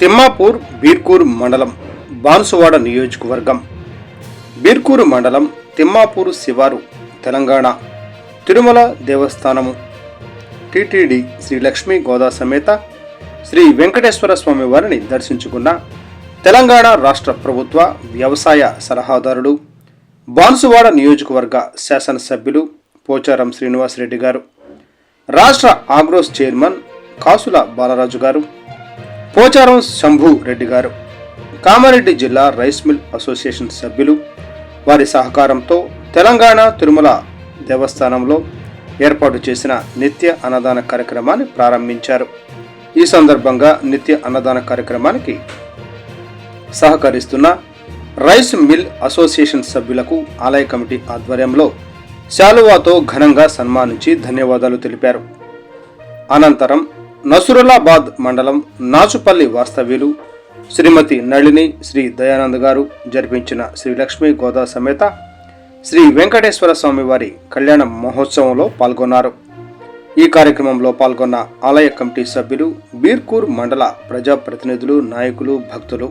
తిమ్మాపూర్ బీర్కూర్ మండలం బాన్సువాడ నియోజకవర్గం. బీర్కూరు మండలం తిమ్మాపూర్ శివారు తెలంగాణ. తిరుమల దేవస్థానము. టిటిడి శ్రీ లక్ష్మీ గోదా సమేత శ్రీ వెంకటేశ్వర స్వామి వారిని దర్శించుకున్న తెలంగాణ రాష్ట్ర ప్రభుత్వ వ్యవసాయ సలహాదారుడు బాన్సువాడ నియోజకవర్గ శాసనసభ్యులు పోచారం శ్రీనివాసరెడ్డి గారు. రాష్ట్ర ఆగ్రోస్ చైర్మన్ కాసుల బాలరాజు గారు. పోచారం శంభు రెడ్డి గారు కామారెడ్డి జిల్లా రైస్ మిల్ అసోసియేషన్ సభ్యులు. వారి సహకారంతో తెలంగాణ తిరుమల దేవస్థానంలో ఏర్పాటు చేసిన నిత్య అన్నదాన కార్యక్రమాన్ని ప్రారంభించారు. ఈ సందర్భంగా నిత్య అన్నదాన కార్యక్రమానికి సహకరిస్తున్న రైస్ మిల్ అసోసియేషన్ సభ్యులకు ఆలయ కమిటీ ఆధ్వర్యంలో శాలువాతో ఘనంగా సన్మానించి ధన్యవాదాలు తెలిపారు. అనంతరం నసురులాబాద్ మండలం నాచుపల్లి వాస్తవ్యులు శ్రీమతి నళిని శ్రీ దయానంద్ గారు జరిపించిన శ్రీ లక్ష్మీ గోదా సమేత శ్రీ వెంకటేశ్వర స్వామి వారి కళ్యాణ మహోత్సవంలో పాల్గొన్నారు. ఈ కార్యక్రమంలో పాల్గొన్న ఆలయ కమిటీ సభ్యులు బీర్కూర్ మండల ప్రజాప్రతినిధులు నాయకులు భక్తులు